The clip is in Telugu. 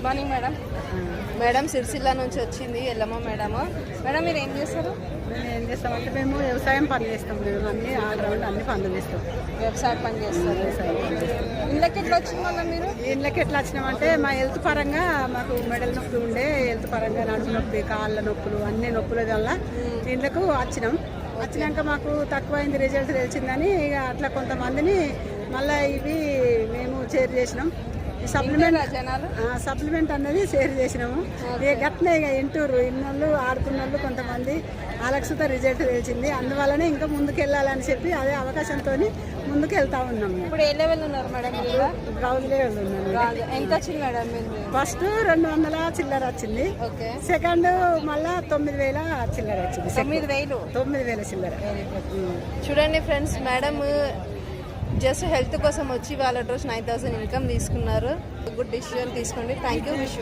Good morning madam. Madam Sircilla నుంచి వచ్చింది ఎల్లమ్మ మేడం. మేడం మీరు ఏం చేస్తారు? మేము ఏం చేస్తామంటే మేము వ్యవసాయం పని చేస్తాం. మేము అన్ని ఆల్రౌండ్ అన్ని పనులు చేస్తాం. వ్యవసాయ పని వ్యవసాయం చేస్తాం. ఇళ్ళకి ఎట్లా వచ్చింది మళ్ళీ మీరు? ఇళ్ళకి ఎట్లా వచ్చినామంటే మా హెల్త్ పరంగా మాకు మెడల్ నొప్పి ఉండే హెల్త్ పరంగా నడుము నొప్పి కాళ్ళ నొప్పులు అన్ని నొప్పుల వల్ల ఇళ్ళకు వచ్చినాం. వచ్చినాక మాకు తక్కువైంది రిజల్ట్ తెలిసిందని ఇక అట్లా కొంతమందిని మళ్ళీ ఇవి మేము షేర్ చేసినాం. సప్లిమెంట్ సప్లిమెంట్ అన్నది షేర్ చేసినాము. ఇక గట్నే ఇక ఇంటూరు ఇన్నోళ్ళు ఆడుకున్నోళ్ళు కొంతమంది అలక్సుత రిజల్ట్ తెలిసింది. అందువల్లనే ఇంకా ముందుకు వెళ్ళాలని చెప్పి అదే అవకాశంతో ముందుకు వెళ్తా ఉన్నాము. ఇప్పుడు ఏ లెవెల్ ఉన్నారు మేడం బ్రౌజ్ లెవెల్ ఉన్నాను. ఎంత వచ్చింది మేడం ఫస్ట్ రెండు వందల చిల్లర వచ్చింది. సెకండ్ మళ్ళా తొమ్మిది వేల చిల్లర వచ్చింది. తొమ్మిది వేలు. తొమ్మిది వేల చిల్లర. చూడండి ఫ్రెండ్స్ మేడం జస్ట్ హెల్త్ కోసం వచ్చి వాళ్ళ రోజు నైన్ థౌసండ్ ఇన్కమ్ తీసుకున్నారు. గుడ్ డిసిజన్ తీసుకోండి. Thank you wish